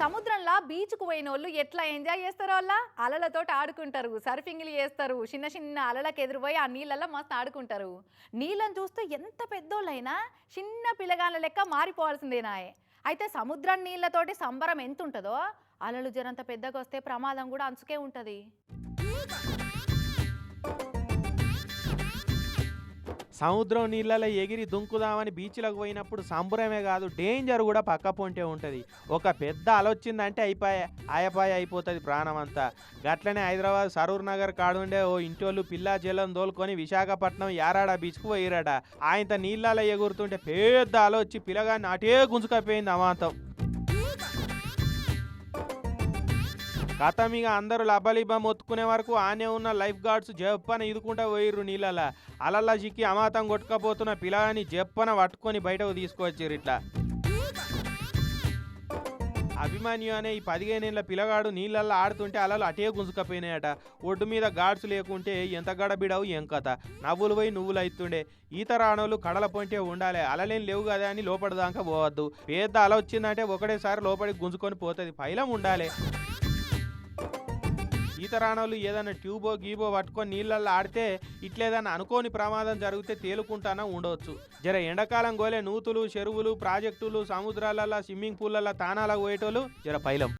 సముద్రంలో బీచ్కు పోయిన వాళ్ళు ఎట్లా ఎంజాయ్ చేస్తారో వాళ్ళ? అలలతోటి ఆడుకుంటారు సర్ఫింగ్లు చేస్తారు చిన్న చిన్న అలలకు ఎదురుపోయి ఆ నీళ్ళల్లో మస్తు ఆడుకుంటారు. నీళ్ళని చూస్తే ఎంత పెద్దోళ్ళైనా చిన్న పిల్లగాళ్ళ లెక్క మారిపోవాల్సిందేనాయే అయితే సముద్రం నీళ్ళతోటి సంబరం ఎంత ఉంటుందో అలలు జరంత పెద్దగా వస్తే ప్రమాదం కూడా అంచుకే ఉంటుంది. సముద్రం నీళ్ళలో ఎగిరి దుంకుదామని బీచ్లకు పోయినప్పుడు సంబురమే కాదు డేంజర్ కూడా పక్క పొంటే ఉంటుంది. ఒక పెద్ద అలొచ్చిందంటే అయిపోయా ఆయపాయ అయిపోతుంది ప్రాణం అంతా గట్లనే హైదరాబాద్ సరూర్ నగర్ కాడుండే ఓ ఇంటోళ్ళు పిల్లా జలం దోలుకొని విశాఖపట్నం యారాడ బీచ్కు పోయిరాడ ఆయన నీళ్ళలో ఎగురుతుంటే పెద్ద అలొచ్చి పిల్లగాన్ని అటే గుంజుకపోయింది అమాంతం. కథమిగా అందరూ లబ్బలిబ్బ మొత్తుకునే వరకు ఆనే ఉన్న లైఫ్ గార్డ్స్ జప్పన ఇదుకుంటా పోయిర్రు నీళ్ళ అలల్లా చిక్కి అమాతం కొట్టుకపోతున్న పిల్లని జప్పన పట్టుకొని బయటకు తీసుకొచ్చిర్రు ఇట్లా. అభిమాన్యు అనే ఈ పదిహేనేళ్ళ పిల్లగాడు నీళ్ళల్లో ఆడుతుంటే అలలు అటే గుంజుకపోయినాయట. ఒడ్డు మీద గాడ్స్ లేకుంటే ఎంత గడబిడవు ఏం కథ. నవ్వులు పోయి నువ్వులు అవుతుండే ఈత రాణులు కడల పొంటే ఉండాలి. అలలేం లేవు కదా అని లోపడదాకా పోవద్దు. పేద అల వచ్చిందంటే ఒకటేసారి లోపలికి గుంజుకొని పోతుంది. పైలం ఉండాలి. ఈత రానోళ్ళు ఏదైనా ట్యూబో గీబో పట్టుకొని నీళ్ళల్లో ఆడితే ఇట్లేదన్నా అనుకోని ప్రమాదం జరిగితే తేలుకుంటానా ఉండవచ్చు. జర ఎండాకాలం గోలే నూతులు చెరువులు ప్రాజెక్టులు సముద్రాలలో స్విమ్మింగ్ పూల్లలో తానాలకు పోయేటోళ్ళు జర పైలం.